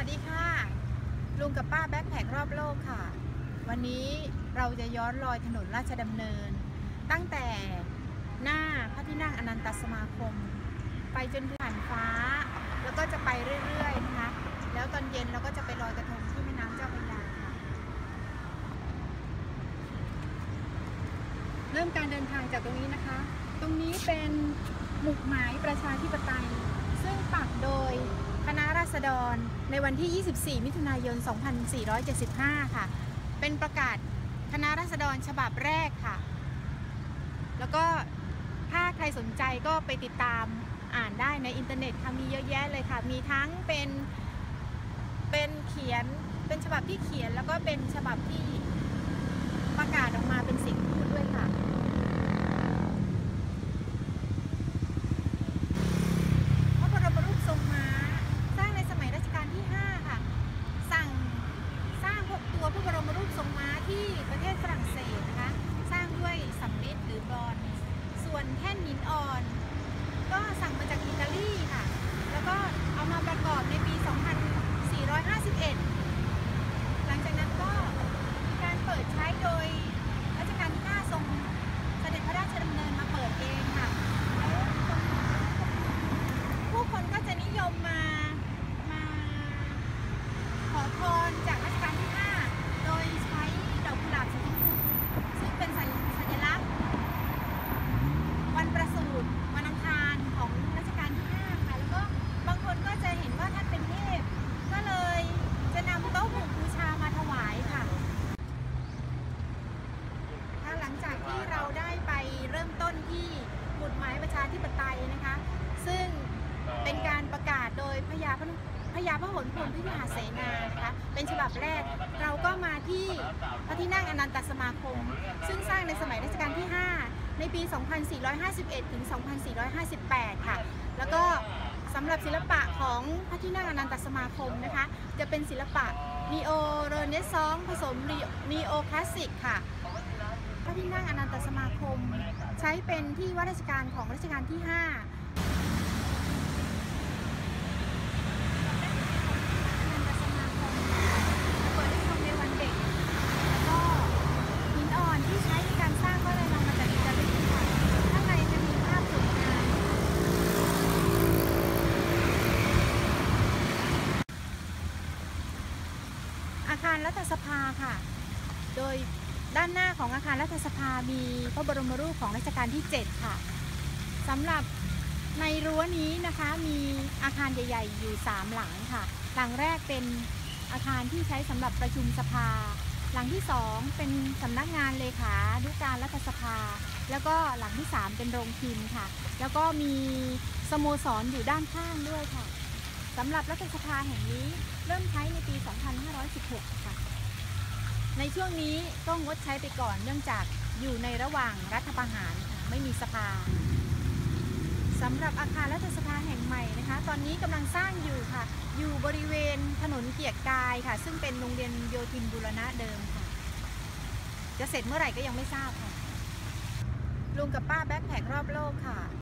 วัสดีค่ะ ลุงกับป้าแบ็คแพครอบโลกค่ะ วันนี้เราจะย้อนรอยถนนราชดำเนิน ตั้งแต่หน้าพระที่นั่งอนันตสมาคม ไปจนถึงผ่านฟ้า แล้วก็จะไปเรื่อยๆนะคะแล้วตอนเย็นเราก็จะไปลอยกระทงที่แม่น้ำเจ้าพระยาค่ะเริ่มการเดินทางจากตรงนี้นะคะ ตรงนี้เป็นหมุกหมายประชาธิปไตย ซึ่งปักโดย ฎรในวันที่ 24 มิถุนายน 2475 ค่ะ เป็นประกาศคณะราษฎรฉบับแรกค่ะ แล้วก็ถ้าใครสนใจก็ไปติดตามอ่านได้ในอินเทอร์เน็ตค่ะมีเยอะแยะเลยค่ะ มีทั้งเป็นเป็นเขียนเป็นฉบับที่เขียนแล้วก็เป็นฉบับที่ประกาศออกมาเป็นเสียงพูดด้วยค่ะ พระบรมรูปทรงม้า สร้างในสมัยรัชกาลที่ 5 ค่ะ สั่งสร้างพวกตัวพระบรมรูปทรงม้าที่ประเทศฝรั่งเศสนะคะ สร้างด้วยสำริดหรือบรอนซ์ส่วนแท่นหินอ่อน ก็สั่งมาจากอิตาลีค่ะ แล้วก็เอามาประกอบในปี 2451 หลังจากนั้นก็มีการเปิดใช้โดยรัชกาลที่ 5 ทรงเสด็จพระราชดำเนินมาเปิดเองค่ะ แล้วคนผู้คนก็จะนิยมมา มาขอพรจากรัชกาลที่ 5 โดยใช้ดอกกุหลาบสีชมพูซึ่งเป็นสัญสัญลักษณ์ วันประสูติวันอังคารของรัชกาลที่ 5 ค่ะ แล้วก็บางคนก็จะเห็นว่าท่านเป็นเทพ ก็เลยจะนำโต๊ะหมู่บูชามาถวายค่ะถ้าหลังจากที่เราได้ไปเริ่มต้นที่หมุดหมายประชาธิปไตยนะคะ ซึ่งเป็นการประกาศโดยพระยาพระพระยาพระหลพลพิมหาเสนานะคะเป็นฉบับแรกเราก็มาที่พระที่นั่งอนันตสมาคม ซึ่งสร้างในสมัยรัชกาลที่ 5 ในปี 2451 ถึง 2458 ค่ะ แล้วก็สำหรับศิลปะของพระที่นั่งอนันตสมาคมนะคะ จะเป็นศิลปะนีโอเรเนซองผสมนีโอคลาสสิกค่ะพระที่นั่งอนันตสมาคม ใช้เป็นที่ว่าราชการของรัชกาลที่ 5 อนันตสมาคมเปิดให้ชมในวันเด็ก แล้วก็หินอ่อนที่ใช้ในการสร้างก็เลยนำมาจากอิตาลีค่ะ ข้างในจะมีภาพสวยงาม อารรัฐสภาค่ะ โดยด้านหน้าของอาคารรัฐสภามีพระบรมรูปของรัชกาลที่ 7 ค่ะสำหรับในรั้วนี้นะคะมีอาคารใหญ่ ๆ อยู่ 3 หลังค่ะ หลังแรกเป็นอาคารที่ใช้สำหรับประชุมสภา หลังที่ 2 เป็นสำนักงานเลขานุการรัฐสภา แล้วก็หลังที่ 3 เป็นโรงพิมพ์ค่ะ แล้วก็มีสโมสรอยู่ด้านข้างด้วยค่ะ สำหรับรัฐสภาแห่งนี้เริ่มใช้ในปี 2516 ค่ะ ในช่วงนี้ก็งงดใช้ไปก่อนเนื่องจากอยู่ในระหว่างรัฐประหารไม่มีสภาสำหรับอาคารรัฐสภาแห่งใหม่นะคะ ตอนนี้กำลังสร้างอยู่ค่ะ อยู่บริเวณถนนเกียรติกายค่ะ ซึ่งเป็นโรงเรียนโยธินบูรณะเดิมค่ะ จะเสร็จเมื่อไหร่ก็ยังไม่ทราบค่ะลุงกับป้าแบ็คแพครอบโลกค่ะ